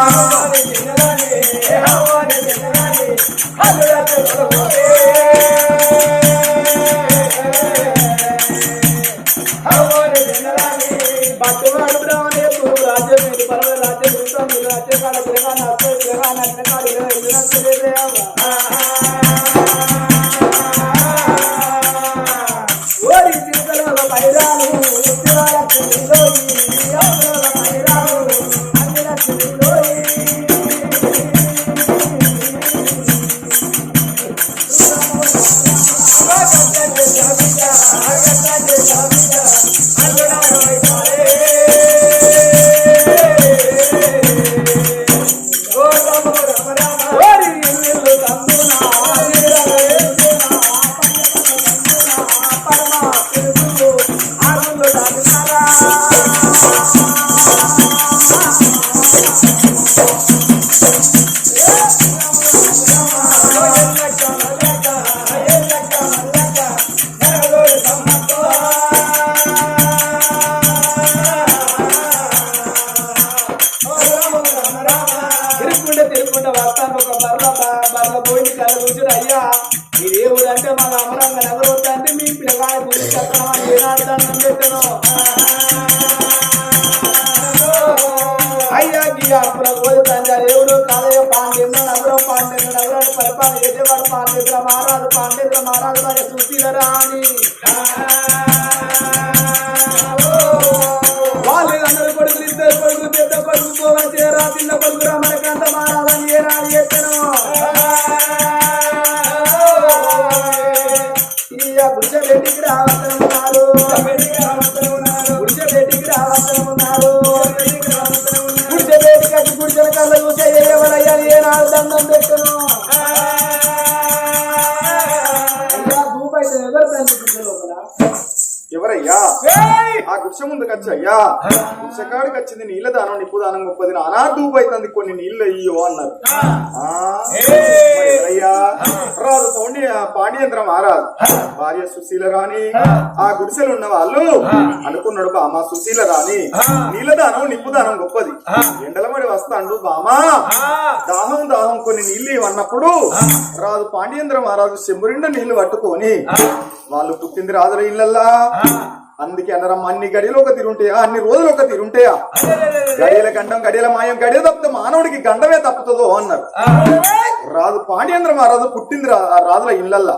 Oh. పరిపాలన చేసేవాడు పాండ్యేశ్వర మహారాజు పాండ్యేశ్వర మహారాజు మరి చూసిరరా అని వాళ్ళు అందరూ కొడుకులు ఇద్దరు కొడుకులు పెద్ద కొడుకు పోవని చిన్న చెప్పాను ఇయ్య గుడిసెబెట్టికి రావద్దనున్నారు గుడిసెబెట్టికి రావద్దనున్నారు గుడిసెబెట్టి కట్టి గుడిసెల కళ్ళ చూసే ఎవరయ్యా ఏనాడు దండం పెట్టను. గుడిసె ముందుకు వచ్చి అయ్యా గుడిసె కాడికి వచ్చింది నీళ్ళ దానం నిప్పు దానం గొప్పది నానా దూపైతుంది కొన్ని నీళ్ళు అయ్యో అన్నారు. ఎవరయ్యా రాజు పౌండి మహారాజు భార్య సుశీల రాణి. ఆ. గుడిసెలు ఉన్న వాళ్ళు అనుకున్నాడు బామ సుశీల రాణి. నీళ్ళ దానం నిప్పు దానం గొప్పది. ఎండలమడి వస్తాడు బామా దాహం దాహం కొన్ని నీళ్ళు అన్నప్పుడు రాజు పాండ్యేంద్ర మహారాజు చెంబురిండ నీళ్ళు పట్టుకొని వాళ్ళు పుట్టింది రాజుల ఇళ్ళల్లా. అందుకే అన్నరమ్మ అన్ని గడియలు ఒక తీరుంటాయా? అన్ని రోజులు ఒక తీరుంటాయా? గడియల గండం గడియల మాయం గడియ తప్పితే మానవుడికి గండమే తప్పుతుందో అన్నారు రాజు పాండ్యేంద్ర మహారాజు పుట్టింది రా- ఆ రాజుల ఇళ్ళల్లా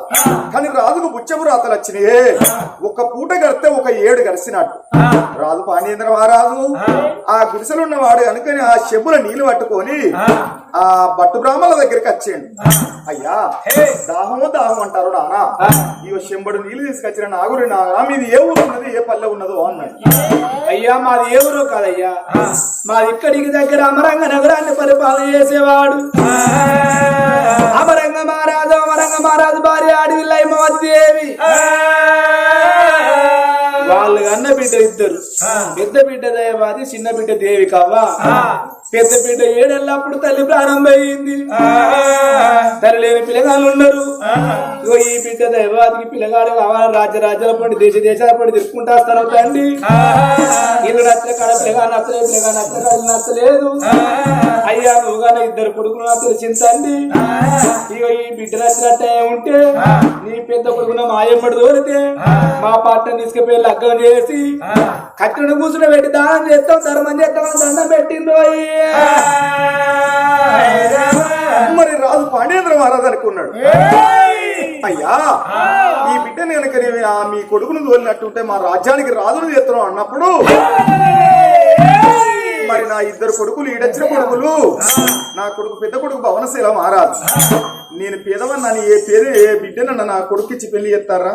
కానీ రాజుకు బుచ్చపు రాతలు వచ్చినాయే ఒక పూట గడితే ఒక ఏడు గడిచినట్టు రాజు పాండ్యేంద్ర మహారాజు ఆ గుడిసెలు ఉన్నవాడు అనుకని ఆ చెబుల నీళ్ళు పట్టుకొని ఆ బట్టు బ్రాహ్మణుల దగ్గరికి వచ్చేయండి. అయ్యా దాహము దాహం అంటారు నానా. ఈ చెంబడు నీళ్ళు తీసుకొచ్చిన నాగురి నాగా మీది ఏ ఊరు ఉన్నది ఏ పల్లె ఉన్నదో అన్నాడు. అయ్యా మాది ఏ ఊరు కాదయ్యా. మాది ఇక్కడికి దగ్గర అమరంగ నగరాన్ని పరిపాలన చేసేవాడు. అమరంగ మహారాజు అమరంగ మహారాజు భార్య అడవిల్ల హిమవతి దేవి. వాళ్ళు అన్న బిడ్డ ఇద్దరు పెద్ద బిడ్డ దేవాది చిన్న బిడ్డ దేవి కావా పెద్ద బిడ్డ ఏడెళ్ళప్పుడు తల్లి ప్రాణం పోయింది తల్లి లేని పిల్లగాళ్ళు ఉన్నారు ఈ బిడ్డ దైవాదికి పిల్లగాడు కావాలి. రాజ్య రాజ్యాల పండి దేశ దేశాల పండి తిరుక్కుంటా వస్తారు తండ్రి. ఇల్లు నచ్చలే కాడ పిల్లగా నచ్చలేదు పిల్లగా నచ్చలేదు. నచ్చలేదు అయ్యా నువ్వుగానే ఇద్దరు కొడుకులు నాకు తెలిసిందండి ఇక ఈ బిడ్డ నచ్చినట్టే ఉంటే నీ పెద్ద కొడుకున మాయమ్మడి దోరితే మా పాట తీసుకుపోయి లగ్గం చేసి కట్టిన కూర్చుని పెట్టి దానం చేస్తాం ధర్మం చేస్తాం దండం అయ్యా. మరి రాజు పాండ్యేంద్ర మహారాజు అనుకున్నాడు. అయ్యా ఈ బిడ్డని కనుక మీ కొడుకును తోలినట్టుంటే మా రాజ్యానికి రాజును చేస్తున్నాం అన్నప్పుడు. మరి నా ఇద్దరు కొడుకులు ఈడొచ్చిన కొడుకులు. నా కొడుకు పెద్ద కొడుకు భవనశీల మహారాజు నేను పేదవన్నాను ఏ పేరు ఏ బిడ్డనన్న నా కొడుకు ఇచ్చి పెళ్ళి చేస్తారా?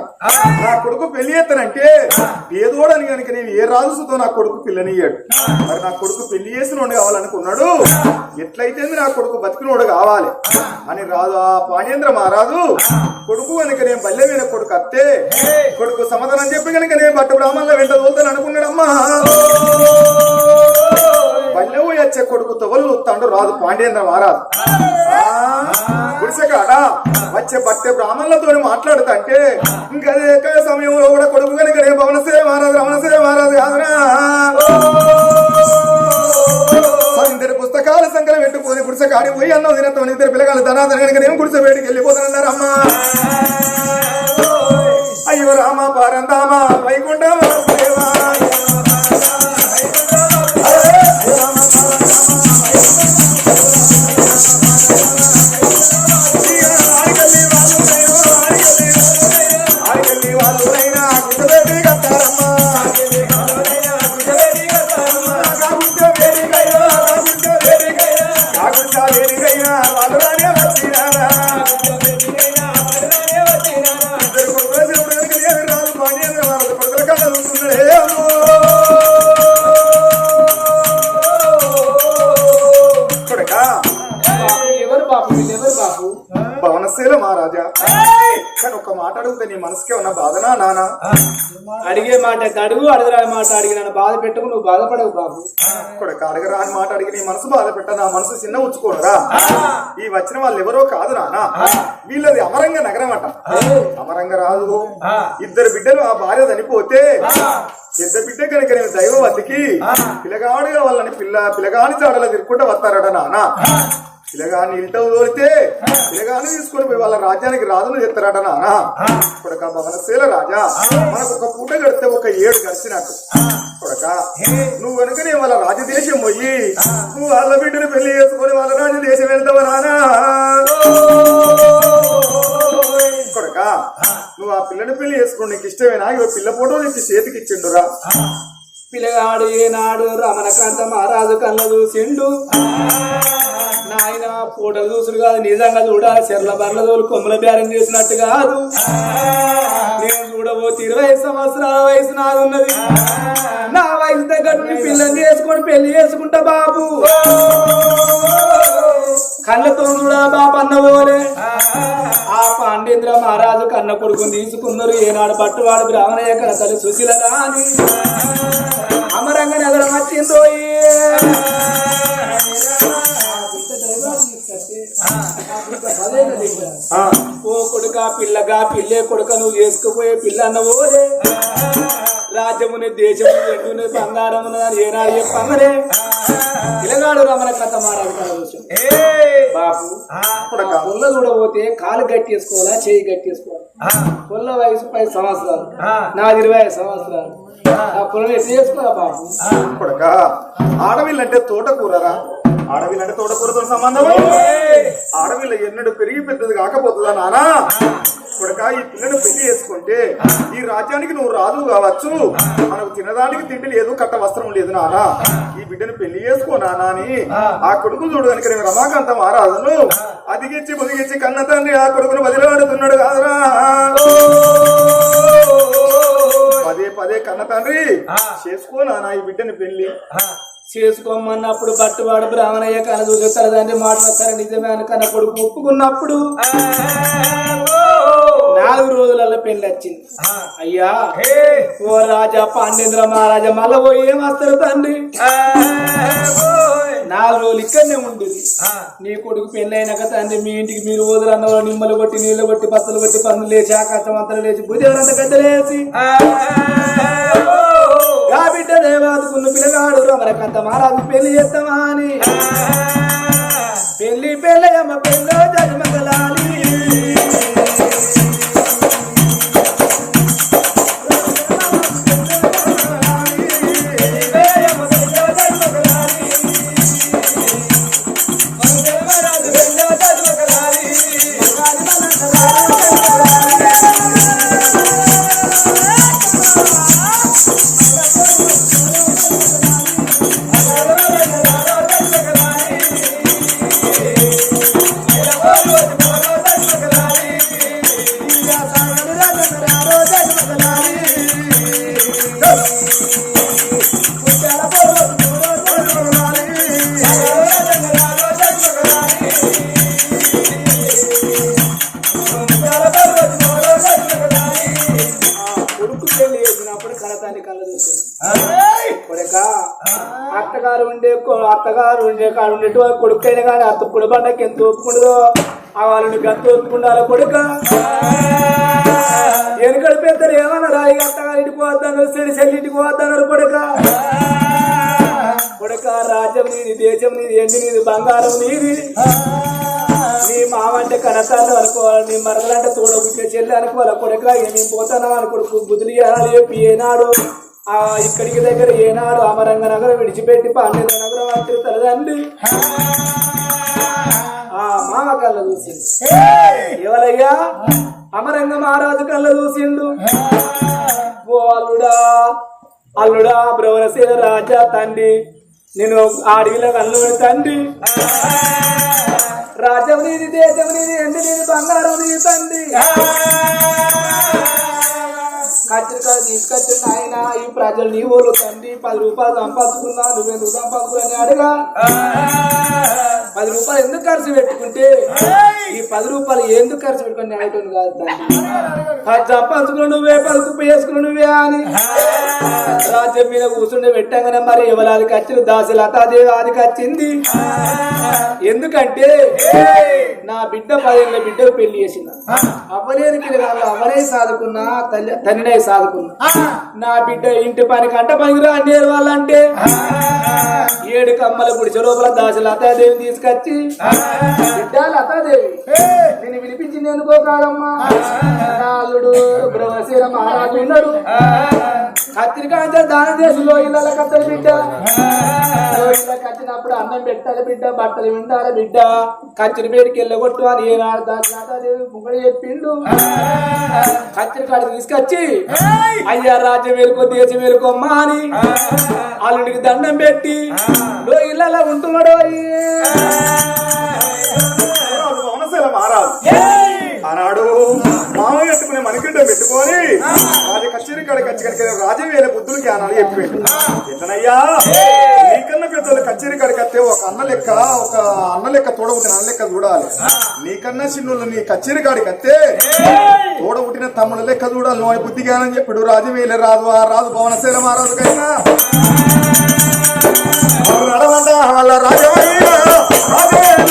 నా కొడుకు పెళ్ళి చేస్తానంటే పేదోడని కనుక నేను ఏ రాజుతో నా కొడుకు పిల్లనియ్యాడు. మరి నా కొడుకు పెళ్ళి చేసినోడు కావాలనుకున్నాడు. ఎట్లయితే నా కొడుకు బతికినోడు కావాలి. అని రాజు ఆ పాణ్యేంద్ర మహారాజు కొడుకు కనుక నేను బల్లె మీద కొడుకు అత్తే కొడుకు సమాధానం చెప్పి కనుక నేను బట్ట బ్రాహ్మణుల వెంట తోలుతాను అనుకున్నాడమ్మా. వచ్చే కొడుకు తొవలు రాదు పాండేంద్ర మహారాజు గుడిసెకాడా వచ్చే బట్టె బ్రాహ్మణులతో మాట్లాడుతుంటే ఇంకా అదే సమయంలో కూడా కొడుకు కనుక రే భవనసే మహారాజు రమణసే మహారాజు కాదురా ఇద్దరు పుస్తకాల సంఖ్యలు పెట్టుకొని గుడిసె కాడి పోయి అన్నం తినతో ఇద్దరు పిల్లగాలు ధనాధన కనుక నేను గుడిసె వేడికి వెళ్ళిపోతానన్నారు అమ్మా అయ్యో రామ పారందామా వైకుంఠమా అయితే అడుగు అడగరాని మాట అడిగి నన్ను బాధ పెట్టుకు నువ్వు బాధపడవు బాబు. కొడుక అడగరా అని మాట అడిగి నీ మనసు బాధ పెట్ట నా మనసు చిన్న ఉంచుకోనరా ఈ వచ్చిన వాళ్ళు ఎవరో కాదు నానా వీళ్ళది అమరంగ నగరం అట. అమరంగ రాదు ఇద్దరు బిడ్డలు ఆ భార్య చనిపోతే పెద్ద బిడ్డ కనుక నేను దైవవతికి పిల్లగాడుగా వాళ్ళని పిల్ల పిల్లగాని చాడల తిరుక్కుంటూ వస్తారట నాన్న. పిల్లగాని ఇంట తోలితే పిల్లగాని తీసుకొని పోయి వాళ్ళ రాజ్యానికి రాజును చెప్తారట నాన్న. కొడక భవనశీల రాజా మనకు ఒక పూట గడితే ఒక ఏడు గడిచినట్టు. కొడక నువ్వు కనుకనే వాళ్ళ రాజదేశం పోయి నువ్వు వాళ్ళ బిడ్డను పెళ్ళి చేసుకొని వాళ్ళ రాజదేశం వెళ్తావా నానా కొడక నువ్వు ఆ పిల్లని పెళ్ళి చేసుకో నీకు ఇష్టమేనా? ఇగో పిల్ల ఫోటో తెచ్చి చేతికి ఇచ్చిండురా. పిల్లగాడు ఏనాడు రమణకాంత మహారాజు కళ్ళ చూసిండు. నాయన ఫోటోలు చూసుడు కాదు నిజంగా చూడాలి చెర్ల బర్ల తోలు కొమ్మల బేరం చేసినట్టు కాదు. నేను చూడబోతే ఇరవై సంవత్సరాల వయసు నాదున్నది నా వయసు దగ్గర పిల్లని చేసుకొని పెళ్ళి చేసుకుంటా బాబు. కళ్ళతో చూడా బాబు అన్నవోలే ఆ పాండేంద్ర మహారాజు కన్న కొడుకుని తీసుకున్నారు. ఏనాడు పట్టువాడు బ్రాహ్మణయ్య కన తల్లి సుశీల రాని అమరంగ నగరం వచ్చిందో ఓ కొడుక పిల్లగా పిల్లే కొడుక నువ్వు చేసుకుపోయే పిల్ల అన్నవోలే రాజ్యముని దేశము ఎండుని బంగారమున ఏనాడు చెప్పమరే. పిల్లగాడు రమణ కథ మారాడు బాబు కొడక పుల్ల చూడబోతే కాలు గట్టేసుకోవాలా చేయి గట్టేసుకోవాలా? పుల్ల వయసు పది సంవత్సరాలు. నాది ఇరవై ఐదు సంవత్సరాలు. ఆ. పుల్లని ఎట్లా చేసుకోవాలా బాబు కొడక ఆడవిల్లంటే తోటకూరరా? ఆడవిల్లంటే తోటకూరతో సంబంధం ఆడవిల్ల ఎన్నడు పెరిగి పెద్దది కాకపోతుందా నానా? కొడక ఈ పిల్లని పెళ్ళి చేసుకుంటే ఈ రాజ్యానికి నువ్వు రాజు కావచ్చు. మనకు తినడానికి తిండి లేదు కట్ట వస్త్రం లేదు నానా. ఈ బిడ్డను పెళ్ళి చేసుకో నానా అని ఆ. కొడుకులు చూడు కనుక నేను రమాకాంత మహారాజును. అదిగిచ్చి ముదిగిచ్చి కన్న తండ్రి ఆ కొడుకును వదిలివాడుతున్నాడు కాదురా. పదే పదే కన్న తండ్రి చేసుకో నానా ఈ బిడ్డని పెళ్ళి. చేసుకోమన్నప్పుడు పట్టువాడు బ్రాహ్మణయ్య కన చూసే తల్లిదండ్రి మాటలు సరే నిజమే అని కన్న కొడుకు ఒప్పుకున్నప్పుడు నాలుగు రోజులలో పెళ్ళి వచ్చింది అయ్యా ఓ రాజా పాండేంద్ర మహారాజా మళ్ళా పోయి ఏం వస్తారు తండ్రి నాలుగు రోజులు ఇక్కడనే ఉండేది. నీ కొడుకు పెళ్ళి అయినాక తండ్రి మీ ఇంటికి మీరు వదిలి అన్న నిమ్మలు కొట్టి నీళ్ళు కొట్టి పత్తులు కొట్టి పన్నులు లేచి ఆకాశం అంతలు లేచి భుజాలంత గద్దలేసి. బిడ్డ పిల్లగాడు రమరకంత మహారాజు పెళ్ళి చేస్తామా అని? పెళ్ళి పెళ్ళయమ్మ కొ- ఉండే కాడు ఉండేటు కొడుకు అయినా కానీ అత్త పొడి బండకి ఎంత ఒప్పుకుండదో ఆ వాళ్ళని గంత ఒప్పుకుండాల కొడుక. వెనుకడు పెద్దలు ఏమన్నా రాయి అత్తగారు ఇంటికి పోతాను చెడి చెల్లి ఇంటికి పోతాను కొడుక. కొడుక రాజ్యం నీది దేశం నీది ఎండి నీది బంగారం నీది. నీ మామంటే కనసాన్ని అనుకోవాలి నీ మరదలంటే తోడబుట్టే చెల్లి అనుకోవాలి కొడుక ఏమి పోతానా అని కొడుకు బుద్ధులు ఇవ్వాలి ఏనాడు. ఆ ఇక్కడికి దగ్గర ఏనాడు అమరంగ నగరం విడిచిపెట్టి పాండ్య నగరం అంటే తలదండి. ఆ మామ కళ్ళ చూసిండు. ఎవరయ్యా? అమరంగ మహారాజు కళ్ళ చూసిండు. ఓ అల్లుడా అల్లుడా బ్రవరశీల రాజా తండ్రి. నేను అడవిలో కళ్ళు తండ్రి. రాజ్యం నీది దేశం నీది ఎండి నీది బంగారం నీది తండ్రి. కచ్చిరికాయ తీసుకొచ్చిన ఆయన ఈ ప్రజలు నీ ఊరు తండ్రి పది రూపాయలు సంపాదించుకున్నా నువ్వెందుకు సంపాదించుకుని అడగా. పది రూపాయలు ఎందుకు ఖర్చు పెట్టుకుంటే? ఈ పది రూపాయలు ఎందుకు ఖర్చు పెట్టుకుని అడగటం కాదు తండ్రి. అది సంపాదించుకుని నువ్వే పలుకు వేసుకుని నువ్వే అని. రాజ్యం మీద కూర్చుండి పెట్టగానే మరి ఎవరాది కచ్చిన దాసి లతాదేవి ఆదికి వచ్చింది. ఎందుకంటే నా బిడ్డ పదేళ్ళ బిడ్డకు పెళ్ళి చేసిన అవ్వలేని పిల్లగాళ్ళు అవనే సాదుకున్నా తల్లి తల్లినే సాదుకున్నా. నా బిడ్డ ఇంటి పని కంట పనికిరా అనేరు వాళ్ళంటే ఏడు కమ్మల గుడిసె లోపల దాసి లతాదేవిని తీసుకొచ్చి బిడ్డ లతాదేవి నేను పిలిపించింది ఎందుకో కాదమ్మా? బ్రహ్మశీల మహారాజు ఉన్నాడు. కత్తిరికాయ దానం చేసి లోయల కత్తలు బిడ్డ. లోయల కట్టినప్పుడు అన్నం పెట్టాలి బిడ్డ బట్టలు విండాలి బిడ్డ. కత్తిరి పేరుకి వెళ్ళగొట్టు అని ఏనాడు ముంగడు చెప్పిండు. కత్తిరి కాడికి తీసుకొచ్చి అయ్యా రాజ్యం వేరుకో దేశం వేరుకో అమ్మా అని అల్లుడికి దండం పెట్టి లోయల ఉంటున్నాడు మహారాజు. ఆనాడు మామ పెట్టుకునే మణికిండ పెట్టుకొని కచేరి కాడ కచ్చి కడికి రాజవేల బుద్ధులు జ్ఞానాలు చెప్పిపోయింది ఎట్లనయ్యా నీకన్నా పెద్దలు కచేరి కాడికి వస్తే ఒక అన్న లెక్క ఒక అన్న లెక్క తోడబుట్టిన అన్న లెక్క చూడాలి. నీకన్నా చిన్నులు నీ కచేరి కాడికి వస్తే తోడబుట్టిన తమ్ముడు లెక్క చూడాలి. నువ్వు బుద్ధి జ్ఞానం చెప్పాడు రాజవేల రాజు ఆ రాజు పవనశీల మహారాజు కైనా రాజవయ్య రాజవేలు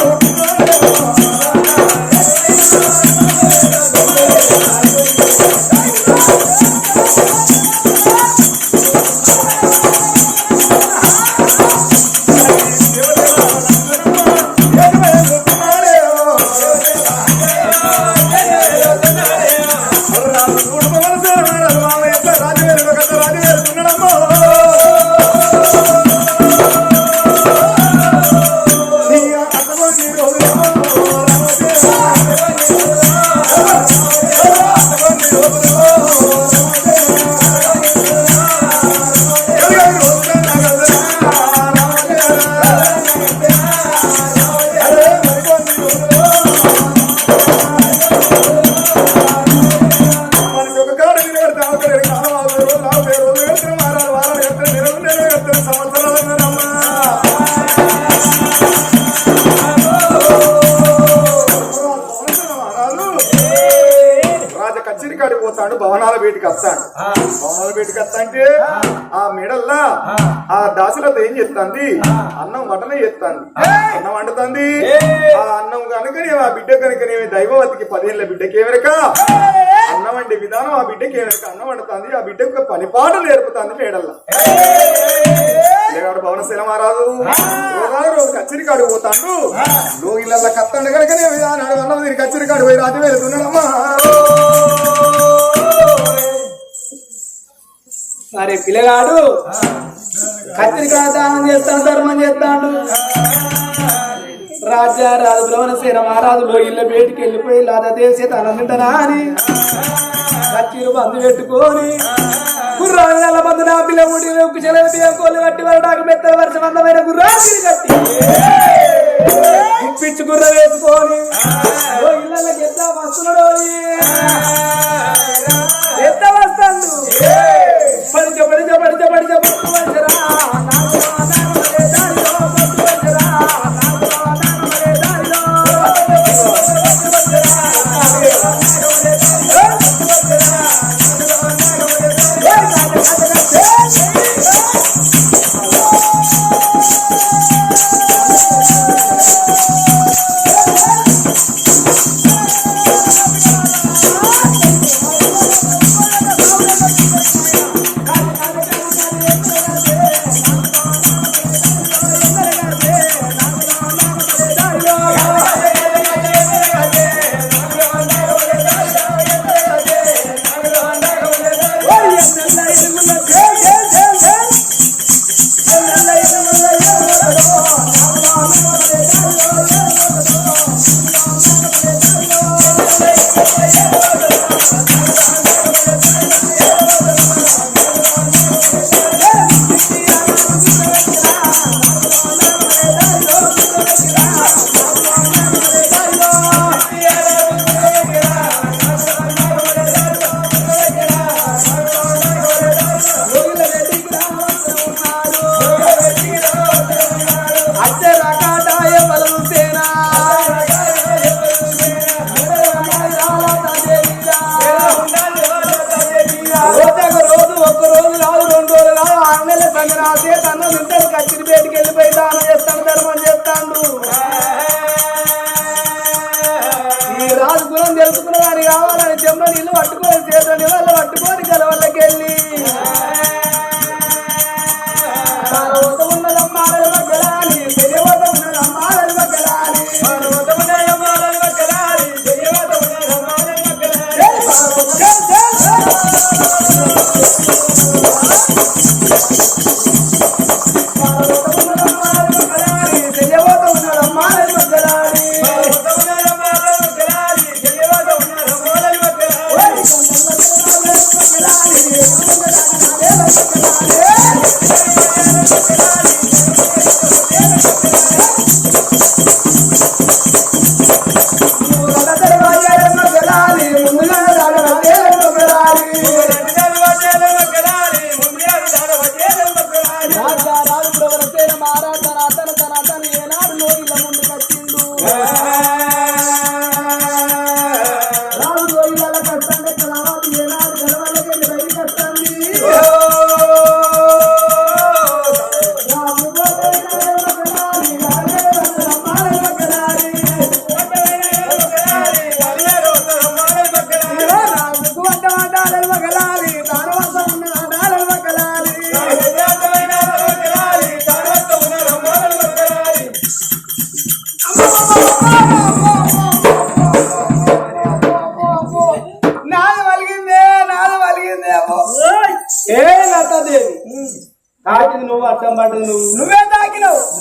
కచేరి కాడికి పోతాడు భవనాల బయటికి వస్తాడు. భవనాల బయటికి వస్తా అంటే ఆ. మెడల్లా ఆ. దాసులతో ఏం చేస్తుంది? అన్నం వంటనే చేస్తుంది. అన్నం వండుతుంది? ఆ అన్నం కనుకనే ఆ బిడ్డ కనుకనేమి దైవవతికి పదేళ్ళ బిడ్డకి ఏమరక అన్నం వండే విధానం ఆ బిడ్డకి ఏమరక అన్నం వండుతుంది ఆ బిడ్డకు పని పాటలు నేర్పుతుంది మేడల్లా. లేవాడు భవనశీల మహారాజు. రోజు కచ్చరి కాడు పోతాడు. లోగిళ్ళ కత్తండు కనుకనే అన్నం దీని కచ్చరి కాడు పోయి రాజు వెళ్తున్నాడమ్మా మరి పిల్లగాడు కత్తిరికాయ దానం చేస్తాడు ధర్మం చేస్తాడు. రాజా రాజు బ్రహ్మణసేన మహారాజులో ఇళ్ళ బయటికి వెళ్ళిపోయి లాద దేశే తనంటనా అని కత్తిరు బంధు పెట్టుకొని గుర్రాలు నెల నా పిల్ల ఊడి ఉక్కు చెలవి బియ్యం కోళ్ళు కట్టి వరడాకు మెత్తల వర్షం అందమైన గుర్రాలు కట్టి. పిచ్చి గుర్ర వేసుకొని. ఓ ఇళ్ళకి ఎంత వస్తున్నాడో ఎంత వస్తాడు? పడిచ పడిచ పడిచ పడిచ పడుతు వచ్చరా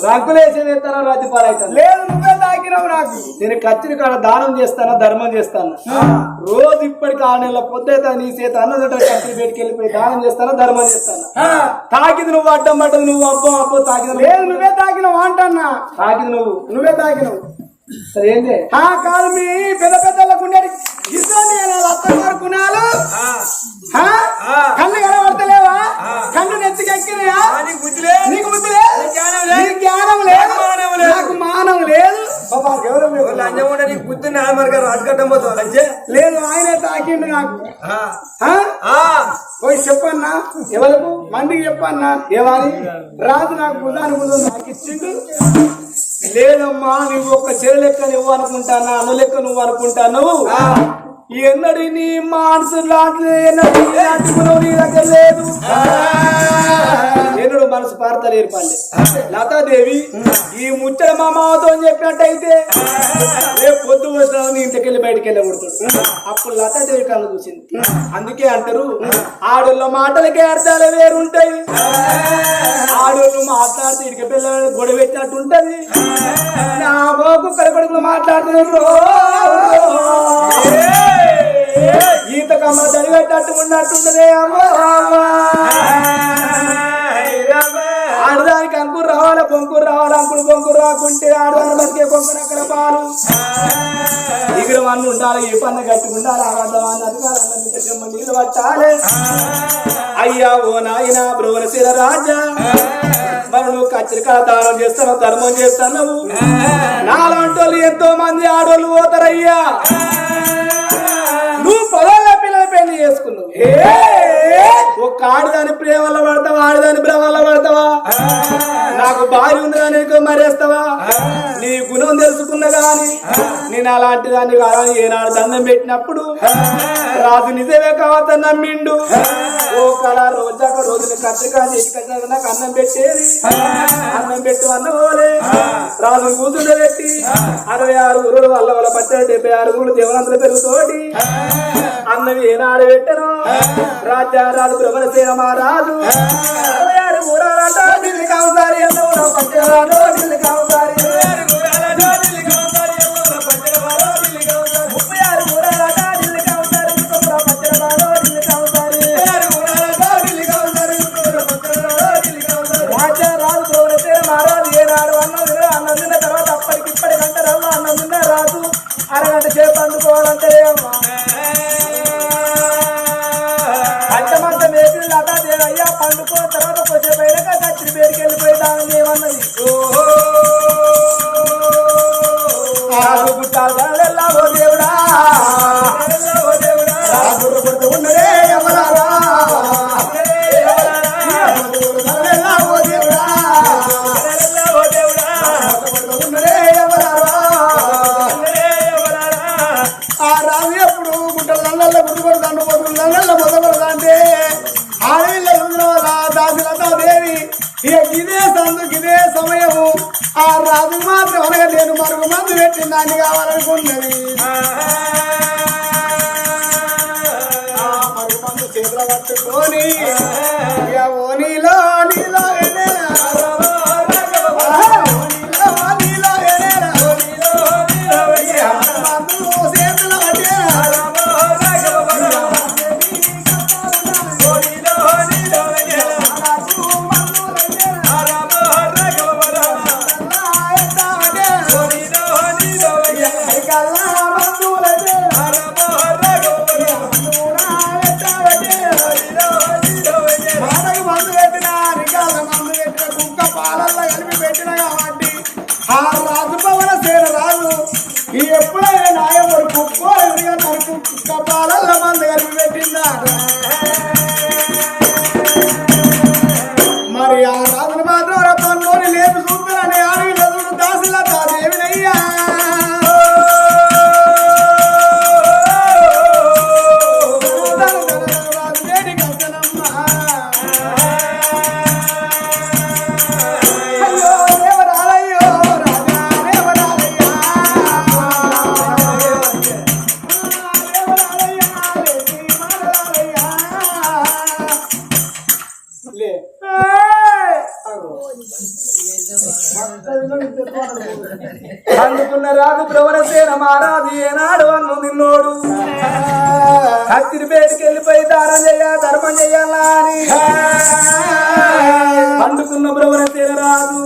తాకినావు రంకులేసేది ఎత్తారా రాతి పాలవుతాను లేదు నువ్వే తాకినావు నాకు. నేను కత్తిరి కాడ దానం చేస్తానా ధర్మం చేస్తాను? రోజు ఇప్పటికి ఆ నెల పొద్దుతా నీ చేత అన్నదట కత్తిరి బయటికి వెళ్ళిపోయి దానం చేస్తానా ధర్మం చేస్తాను? తాకింది నువ్వు అడ్డం పడ్డది నువ్వు అబ్బో అబ్బో తాకింది లేదు నువ్వే తాకినావు అంటన్నా. తాకింది నువ్వు. నువ్వే తాకినావు. సరే ఏంటి కాదు మీ పెద్ద పెద్దలకు ఉండేది ఇటువంటి అత్తగారు గుణాలు. లేదు. లేదు ఆయనే తాకిండు నాకు. ఆ? పోయి చెప్పన్నా ఎవరికి? మందికి చెప్పన్నా ఏమని రాజు నాకు బుధాని బుధం నాకు ఇచ్చిండు లేదమ్మా నువ్వు ఒక్క చెరు లెక్క నువ్వు అనుకుంటానా అన్న లెక్క నువ్వు అనుకుంటాను ఎన్నడి నీ మనసు లాంటి నీ దగ్గర లేదు. ఎన్నడు మనసు పార్తలు పల్లె లతాదేవి ఈ ముచ్చట మా మామతో చెప్పినట్టయితే రేపు పొద్దు వచ్చిన నీ ఇంటికి వెళ్ళి బయటికి వెళ్ళకూడదు. అప్పుడు లతాదేవి కళ్ళు చూసింది. అందుకే అంటారు ఆడోళ్ళ మాటలకే అర్థాలు వేరుంటాయి. ఆడోళ్ళు మాట్లాడితే ఇటుక పిల్లలు గొడవ పెట్టినట్టు ఉంటది. నా బాబు కడకొడుకులు మాట్లాడుతున్నారు ఈత కమ్మ చదివేటట్టు ఉన్నట్టుంటదే ఆడదానికి అంకురు రావాలా పొంకురు రావాలా అంకురు పొంకురు రాకుంటే ఆడదాని బతికే పొంకురు అక్కడ పాలు. ఇక్కడ వాళ్ళు ఉండాలి ఈ పన్ను గట్టి ఉండాలి ఆడదాం నీళ్ళు పట్టాలి. అయ్యా ఓ నాయన బ్రోవరశీల రాజా. మరి నువ్వు కచ్చరికా దానం చేస్తాను ధర్మం చేస్తాను నాలాంటి వాళ్ళు ఎంతో మంది ఆడోళ్ళు పోతారయ్యా. వేసుకున్నావు పెళ్ళి ఒక ఆడదాని ప్రేమ వల్ల పడతావా? ఆడదాని ప్రేమ వల్ల పడతావా? నాకు భార్య ఉంది మరేస్తావా? నీ గుణం తెలుసుకున్న గాని నేను అలాంటి దాన్ని కాదని ఏనాడు దండం పెట్టినప్పుడు రాజు నిజమే కావద్ద నమ్మిండు. ఓ కళ రోజాక రోజున కచ్చగా చేసి నాకు అన్నం పెట్టేది. అన్నం పెట్టు అన్నవోలే రాజు కూతురు పెట్టి అరవై ఆరు ఊరులు వల్ల వాళ్ళ పచ్చడి డెబ్బై ఆరు ఊరు దేవనంతుల పెరుగుతోటి అన్నం ఏనాడు పెట్టను? రాజా రాజు భ్రమణసేన మహారాజు ఊరాలట కావుసారి పచ్చరాడో ఢిల్లీ కావుసారి దానం ఇక ఇదే సందుకు ఇదే సమయము. ఆ రాజు మాత్రం అనగా నేను మరుగు మందు పెట్టిన దాన్ని కావాలనుకున్నది. ఆ. మరుగు మందు చేతుల పట్టుకొని ఓనీలో నీలో అందుకున్న రాజు ప్రవరసేన మారాజు ఏనాడు అన్ను నిన్నోడు కత్తిరి వెళ్ళిపోయి దానం చెయ్య ధర్మం చేయాలా అని. అందుకున్న ప్రవరసేన రాజు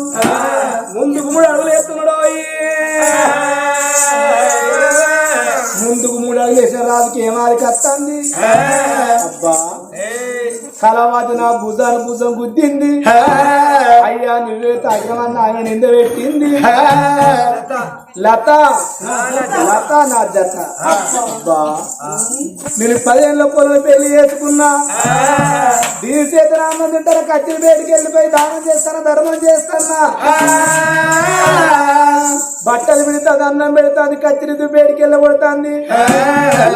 ముందుకు మూడు అడుగులు ఎత్తున్నాడు ముందుకు మూడు అడుగులు వేసిన రాజుకి ఏమాలి కత్తంది అబ్బా. కలవాది నా భుజాలు భుజం గుద్దింది. అయ్యా నువ్వే తగ్గమని ఆయన నింద పెట్టింది. లత. లత. నా జత. నేను పదేళ్ళ పొలం పెళ్ళి చేసుకున్నా. దీని చేత రామ తింటారా కత్తిరి బయటికి వెళ్ళిపోయి దానం చేస్తానా ధర్మం చేస్తానా. బట్టలు పెడుతుంది అన్నం పెడుతుంది కత్తిరి బయటికి వెళ్ళబడుతుంది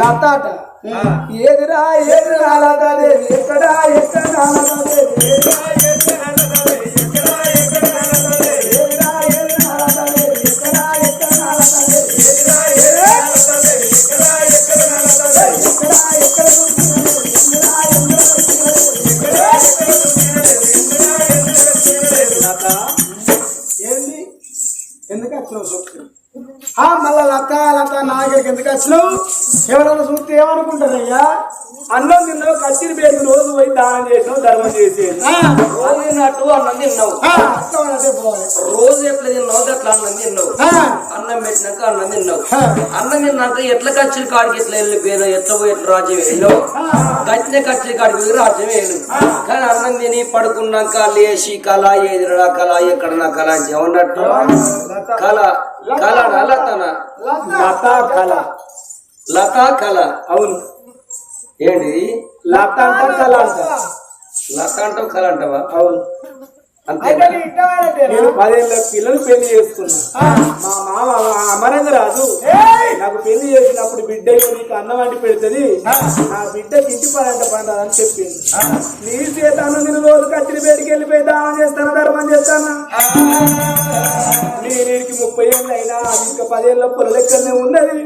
లత అట. ఏదిరా ఏది లతాదేవి ఎక్కడా ఎక్కడ లతాదేవి ఏదిరా ఏదిరా లతాదేవి ఎక్కడా ఎక్కడ లతాదేవి ఏదిరా ఏదిరా లతాదేవి ఎక్కడా ఎక్కడ లతాదేవి ఏదిరా ఏదిరా లతాదేవి ఎక్కడా ఎక్కడ లతాదేవి ఎక్కడా ఎక్కడ ఎక్కడా ఎక్కడ ఎక్కడా ఎక్కడ ఏంది ఎందుకు వచ్చినావు చెప్పు ఆ మళ్ళా లత లత నాగరికి ఎందుకు వచ్చినావు? ఎవరన్నా చూస్తే ఏమనుకుంటారయ్యా? అన్నం తిన్నావు కత్తిరి పేరు రోజు పోయి దానం చేసినావు ధర్మం చేసేది. రోజు తిన్నట్టు అన్నం తిన్నావు. రోజు ఎట్లా తిన్నావు అట్లా అన్నం తిన్నావు. అన్నం పెట్టినాక అన్నం తిన్నావు. అన్నం తిన్నాక ఎట్లా కచ్చిన కాడికి ఎట్లా వెళ్ళిపోయావు ఎట్లా పోయి ఎట్లా రాజ్యం వెళ్ళావు కచ్చిన కచ్చిన కాడికి పోయి రాజ్యం వేయను కానీ అన్నం తిని పడుకున్నాక లేచి కళ ఎదురడా కళ ఎక్కడ నా కళ అని చెవన్నట్టు కళ. కళ లతన? లత కళ. లత కళ. అవును. ఏంటి? లత అంట కళ అంట లత అంటావు కళ అంటావా? అవును? నేను పదేళ్ళ పిల్లలు పెళ్ళి చేసుకున్నా. మా మామ అమరేంద్ర రాజు నాకు పెళ్ళి చేసినప్పుడు బిడ్డ నీకు అన్నం వండి పెడుతుంది. నా బిడ్డకి ఇంటి పడంట పండదని చెప్పింది. నీ చేత అన్నం తిని రోజు కత్తిరి బయటికి వెళ్ళిపోయి దానం చేస్తాను ధర్మం చేస్తాను? నేను వీడికి ముప్పై ఏళ్ళు అయినా ఇంకా పదేళ్ళ పొల లెక్కనే ఉన్నది.